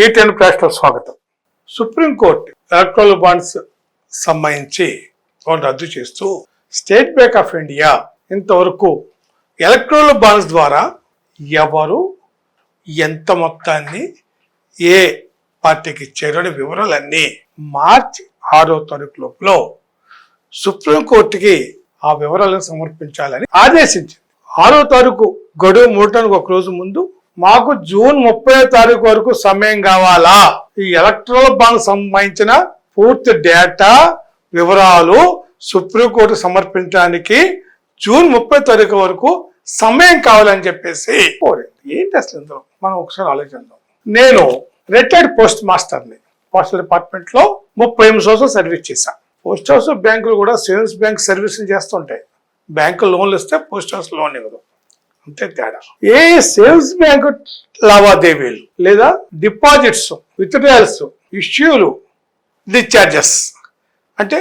Tea ten class స్వాగతం. Supreme court electoral bonds సంబంధించి వాళ్ళు రద్దు చేస్తూ స్టేట్ బ్యాంక్ ఆఫ్ ఇండియా ఇంతవరకు ఎలక్ట్రల్ బాండ్స్ ద్వారా ఎవరు ఎంత మొత్తాన్ని ఏ పార్టీకి చేరని వివరాలన్నీ మార్చి ఆరో తారీఖు లోపల సుప్రీంకోర్టుకి ఆ వివరాలను సమర్పించాలని ఆదేశించింది. ఆరో తారీఖు గడువు మూడటానికి ఒక రోజు ముందు మాకు జూన్ ముప్పై తారీఖు వరకు సమయం కావాలా? ఈ ఎలక్ట్రల్ బాండ్ సంబంధించిన పూర్తి డేటా వివరాలు సుప్రీంకోర్టు సమర్పించడానికి జూన్ ముప్పై తారీఖు వరకు సమయం కావాలని చెప్పేసి కోరింది. ఏంటి అసలు ఇందులో? మనం ఒకసారి ఆలోచిద్దాం. నేను రిటైర్డ్ పోస్ట్ మాస్టర్ని పోస్టల్ డిపార్ట్మెంట్లో ముప్పై ఎనిమిది సంవత్సరాలు సర్వీస్ చేశాను పోస్ట్ హౌస్ బ్యాంకులు కూడా సేవింగ్స్ బ్యాంక్ సర్వీసులు చేస్తుంటాయి. బ్యాంకు లోన్లు ఇస్తే పోస్ట్ హౌస్ లోన్ ఇవ్వదు అంతే తేడా. ఏ సేల్స్ బ్యాంక్ లావాదేవీలు లేదా డిపాజిట్స్ విత్డ్రాయల్స్ ఇష్యూలు డిశ్చార్జెస్ అంటే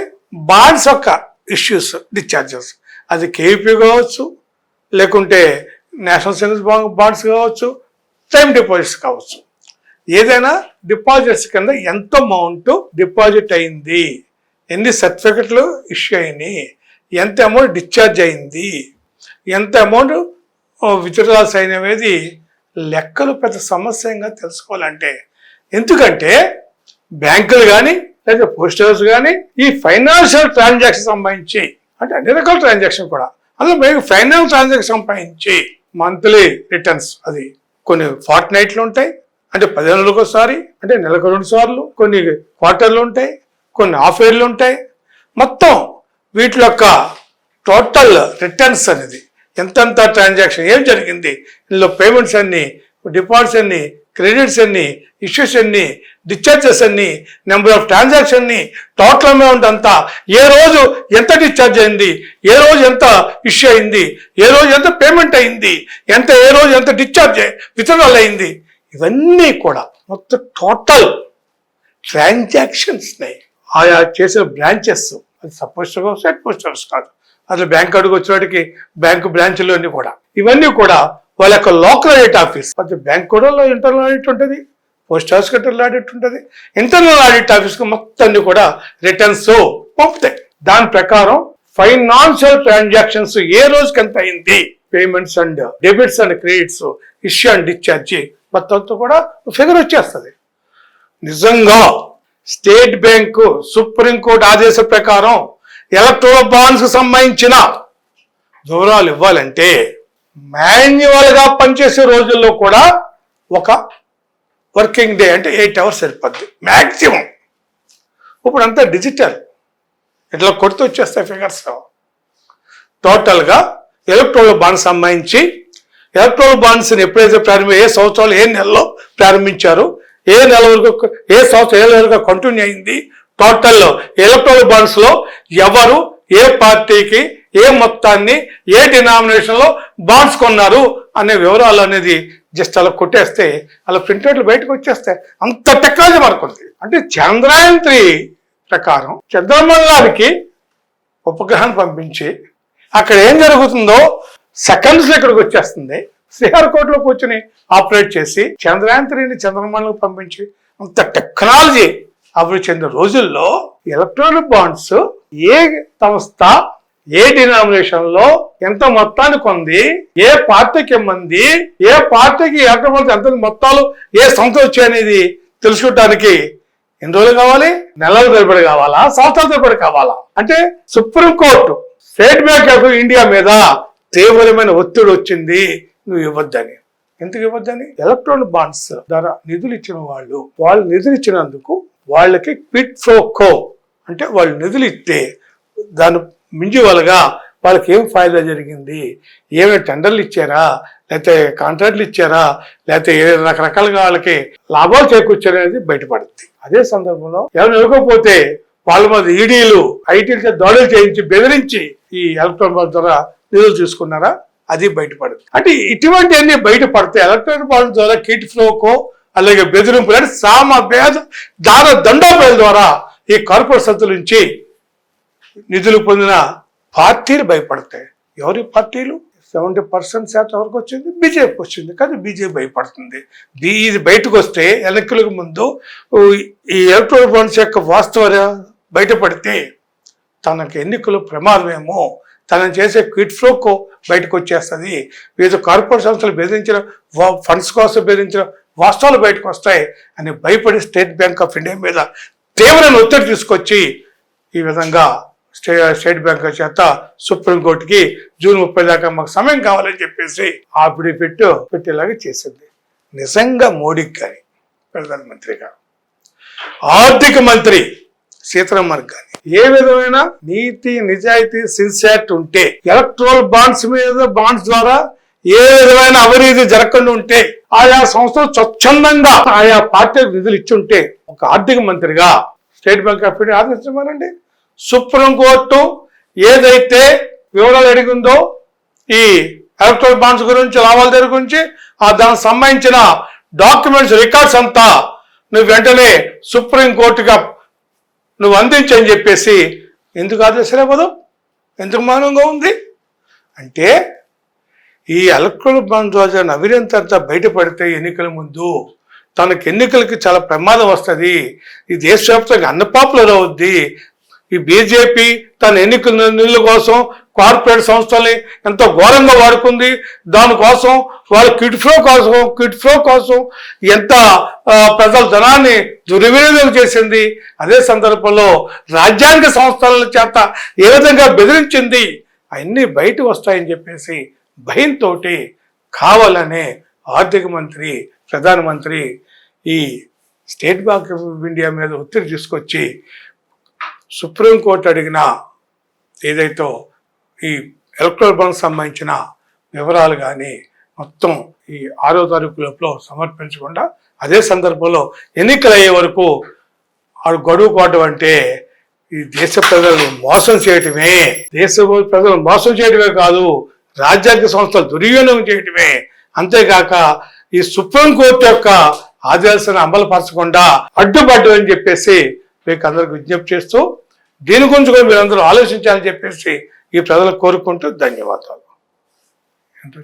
బాండ్స్ యొక్క ఇష్యూస్ డిశ్చార్జెస్ అది కేపీ కావచ్చు లేకుంటే నేషనల్ సేవింగ్స్ బ్యాంక్ బాండ్స్ కావచ్చు టైం డిపాజిట్స్ కావచ్చు. ఏదైనా డిపాజిట్స్ కింద ఎంత అమౌంట్ డిపాజిట్ అయింది? ఎన్ని సర్టిఫికెట్లు ఇష్యూ అయినాయి? ఎంత అమౌంట్ డిశ్చార్జ్ అయింది? ఎంత అమౌంట్ విత్డ్రాల్స్ అయినవేది లెక్కలు పెద్ద సమస్యంగా తెలుసుకోవాలంటే. ఎందుకంటే బ్యాంకులు కానీ లేదా పోస్ట్ హౌస్ కానీ ఈ ఫైనాన్షియల్ ట్రాన్సాక్షన్ సంబంధించి అంటే అన్ని రకాల ట్రాన్సాక్షన్ కూడా. అందులో మేము ఫైనాన్స్ ట్రాన్సాక్షన్ సంబంధించి మంత్లీ రిటర్న్స్ అది కొన్ని ఫార్ట్ నైట్లు ఉంటాయి అంటే పదిహేను ఒకసారి అంటే నెలకు రెండు సార్లు కొన్ని క్వార్టర్లు ఉంటాయి కొన్ని హాఫ్ ఇయర్లు ఉంటాయి. మొత్తం వీటి యొక్క టోటల్ రిటర్న్స్ అనేది ఎంతంత ట్రాన్సాక్షన్ ఏం జరిగింది? ఇందులో పేమెంట్స్ అన్ని డిపాజిట్స్ అన్ని క్రెడిట్స్ అన్ని ఇష్యూస్ అన్ని డిశ్చార్జెస్ అన్ని నెంబర్ ఆఫ్ ట్రాన్సాక్షన్ని టోటల్ అమౌంట్ అంతా ఏ రోజు ఎంత డిశ్చార్జ్ అయింది? ఏ రోజు ఎంత ఇష్యూ అయింది? ఏ రోజు ఎంత పేమెంట్ అయింది? ఎంత ఏ రోజు ఎంత డిశ్చార్జ్ విత్డ్రాల్ అయింది? ఇవన్నీ కూడా మొత్తం టోటల్ ట్రాన్సాక్షన్స్ ఆయా చేసిన బ్రాంచెస్ అది సపోజ్ సెట్ పోస్ట్ కాదు. అసలు బ్యాంక్ అడుగు వచ్చేవాడికి బ్యాంకు బ్రాంచ్లోని కూడా. ఇవన్నీ కూడా వాళ్ళ యొక్క లోకల్ ఆడిట్ ఆఫీస్ అది బ్యాంక్ కూడా ఇంటర్నల్ ఆడిట్ ఉంటుంది పోస్ట్ హౌస్ కట్టర్లో ఆడిట్ ఉంటుంది. ఇంటర్నల్ ఆడిట్ ఆఫీస్కి మొత్తం అన్ని కూడా రిటర్న్స్ పంపుతాయి. దాని ప్రకారం ఫైనాన్షియల్ ట్రాన్సాక్షన్స్ ఏ రోజుకి ఎంత అయింది? Payments and debits and credits issue and discharge మొత్తం కూడా ఫిగర్ వచ్చేస్తుంది. నిజంగా స్టేట్ బ్యాంకు సుప్రీంకోర్టు ఆదేశ ప్రకారం ఎలక్ట్రో బాండ్స్ సంబంధించిన వివరాలు ఇవ్వాలంటే మాన్యువల్గా పనిచేసే రోజుల్లో కూడా ఒక వర్కింగ్ డే అంటే ఎయిట్ అవర్స్ సరిపోద్ది. మ్యాక్సిమం ఇప్పుడు అంతా డిజిటల్. ఇట్లా కొడుతూ వచ్చేస్తాయి ఫిగర్స్. టోటల్గా ఎలక్ట్రోల్ బాండ్ సంబంధించి ఎలక్ట్రోల్ బాండ్స్ని ఎప్పుడైతే ప్రారంభం ఏ సంవత్సరాలు ఏ నెలలో ప్రారంభించారు ఏ నెల వరకు ఏ సంవత్సరం ఏ నెల వరకు కంటిన్యూ అయింది టోటల్ ఎలక్ట్రోల్ బాండ్స్లో ఎవరు ఏ పార్టీకి ఏ మొత్తాన్ని ఏ డినామినేషన్లో బాండ్స్ కొన్నారు అనే వివరాలు అనేది జస్ట్ అలా కొట్టేస్తే అలా ప్రింటెడ్లు బయటకు వచ్చేస్తాయి అంత టెక్నాలజీ మనకుంది అంటే చంద్రయాన్ త్రీ ప్రకారం చంద్రమండలానికి ఉపగ్రహాన్ని పంపించి అక్కడ ఏం జరుగుతుందో సెకండ్స్ ఇక్కడికి వచ్చేస్తుంది. శ్రీహరికోటలో కూర్చుని ఆపరేట్ చేసి చంద్రయాన్ త్రీని చంద్రమండలం పంపించి అంత టెక్నాలజీ అభివృద్ధి చెందిన రోజుల్లో ఎలక్ట్రానిక్ బాండ్స్ ఏ సంస్థ ఏ డినామినేషన్లో ఎంత మొత్తాన్ని కొంది ఏ పార్టీకి ఇమ్మంది ఏ పార్టీకి ఎలక్ట్రానిక్ ఎంత మొత్తాలు ఏ సంస్థ వచ్చాయనేది తెలుసుకోవడానికి ఎన్ని రోజులు కావాలి? నెలల తరబడి కావాలా? సంవత్సరాల తరబడి కావాలా? అంటే supreme court State Bank of India మీద తీవ్రమైన ఒత్తిడి వచ్చింది. నువ్వు ఇవ్వద్దని. ఎందుకు ఇవ్వద్దని? ఎలక్ట్రానిక్ బాండ్స్ ద్వారా నిధులు ఇచ్చిన వాళ్ళు వాళ్ళు నిధులు ఇచ్చినందుకు వాళ్ళకి క్విట్ ప్రో కో అంటే వాళ్ళు నిధులు ఇస్తే దాని మించి వాళ్ళగా వాళ్ళకి ఏం ఫాయిదా జరిగింది? ఏమేమి టెండర్లు ఇచ్చారా? లేకపోతే కాంట్రాక్ట్లు ఇచ్చారా? లేకపోతే ఏ రకరకాలుగా వాళ్ళకి లాభాలు చేకూర్చారనేది బయటపడుతుంది అదే సందర్భంలో ఎవరు ఇవ్వకపోతే వాళ్ళ మీద ఈడీలు ఐటీలతో దాడులు చేయించి బెదిరించి ఈ ఎలక్ట్రానిక్ బాల్ ద్వారా నిధులు తీసుకున్నారా అది బయటపడుతుంది అంటే ఇటువంటివన్నీ బయటపడతాయి. బయటపడితే ఎలక్ట్రానిక్ బాండ్ ద్వారా కిట్ ఫ్లోకో అలాగే బెదిరింపు అంటే సామ భేద దాన దండోపేల ద్వారా ఈ కార్పొరేట్ సంస్థల నుంచి నిధులు పొందిన పార్టీలు భయపడతాయి. ఎవరి పార్టీలు? సెవెంటీ పర్సెంట్ శాతం వరకు వచ్చింది బీజేపీకి వచ్చింది. కానీ బీజేపీ భయపడుతుంది. ఇది బయటకు వస్తే ఎన్నికలకు ముందు ఈ ఎలక్ట్రల్ బాండ్స్ యొక్క వాస్తవ బయటపడితే తనకు ఎన్నికలు ప్రమాదమేమో తనను చేసే క్విట్ ఫ్లోకు బయటకు వచ్చేస్తుంది. వివిధ కార్పొరేట్ సంస్థలు బెదిరించిన ఫండ్స్ కోసం బెదిరించిన వాస్తవాలు బయటకు వస్తాయి అని భయపడి స్టేట్ బ్యాంక్ ఆఫ్ ఇండియా మీద తీవ్రమైన ఒత్తిడి తీసుకొచ్చి ఈ విధంగా స్టే స్టేట్ బ్యాంక్ చేత సుప్రీంకోర్టుకి జూన్ ముప్పై దాకా మాకు సమయం కావాలని చెప్పేసి ఆ పిడిపెట్టు పెట్టేలాగా చేసింది. నిజంగా మోడీకి కానీ ప్రధానమంత్రిగా ఆర్థిక మంత్రి సీతారామన్ కానీ ఏ విధమైన నీతి నిజాయితీ సిన్సియారిటీ ఉంటే ఎలక్ట్రల్ బాండ్స్ మీద బాండ్స్ ద్వారా ఏ విధమైన అవినీతి జరగకుండా ఉంటే ఆయా సంస్థలు స్వచ్ఛందంగా ఆయా పార్టీలకు నిధులు ఇచ్చి ఉంటే ఒక ఆర్థిక మంత్రిగా స్టేట్ బ్యాంక్ ఆఫ్ ఇండియా ఆదేశించమనండి. సుప్రీంకోర్టు ఏదైతే వివరాలు అడిగిందో ఈ ఎలక్ట్రానిక్ బాండ్స్ గురించి లావాదేవీల గురించి ఆ దానికి సంబంధించిన డాక్యుమెంట్స్ రికార్డ్స్ అంతా నువ్వు వెంటనే సుప్రీంకోర్టుగా నువ్వు అందించని చెప్పేసి ఎందుకు ఆదేశాలు ఇవ్వదు ఎందుకు మౌనంగా ఉంది? అంటే ఈ ఎలక్ట్రల్ బాండ్ ద్వారా అంతా బయటపడితే ఎన్నికల ముందు తనకు ఎన్నికలకి చాలా ప్రమాదం వస్తుంది. ఈ దేశవ్యాప్తంగా అన్నపాపులర్ అవుద్ది ఈ బీజేపీ తన ఎన్నికల నిధుల కోసం కార్పొరేట్ సంస్థల్ని ఎంతో ఘోరంగా వాడుకుంది. దానికోసం వాళ్ళ కిట్ ఫ్లో కోసం కిట్ ఫ్లో కోసం ఎంత ప్రజల ధనాన్ని దుర్వినియోగం చేసింది. అదే సందర్భంలో రాజ్యాంగ సంస్థల చేత ఏ విధంగా బెదిరించింది? అవన్నీ బయట వస్తాయని చెప్పేసి భయంతో కావాలనే ఆర్థిక మంత్రి ప్రధానమంత్రి ఈ స్టేట్ బ్యాంక్ ఆఫ్ ఇండియా మీద ఒత్తిడి తీసుకొచ్చి సుప్రీంకోర్టు అడిగిన ఏదైతే ఈ ఎలక్ట్రల్ బాండ్ సంబంధించిన వివరాలు కానీ మొత్తం ఈ ఆరో తారీఖు లోపల సమర్పించకుండా అదే సందర్భంలో ఎన్నికలు అయ్యే వరకు ఆడు గడువు కోవడం అంటే ఈ దేశ ప్రజలను మోసం చేయటమే. దేశ ప్రజలను మోసం చేయటమే కాదు రాజ్యాంగ సంస్థలు దుర్వినియోగం చేయటమే. అంతేకాక ఈ సుప్రీంకోర్టు యొక్క ఆదేశాలను అమలుపరచకుండా అడ్డుపడ్డు అని చెప్పేసి మీకు అందరికి విజ్ఞప్తి చేస్తూ దీని గురించి కూడా మీరందరూ ఆలోచించాలని చెప్పేసి ఈ ప్రజలు కోరుకుంటూ ధన్యవాదాలు. ఎంతో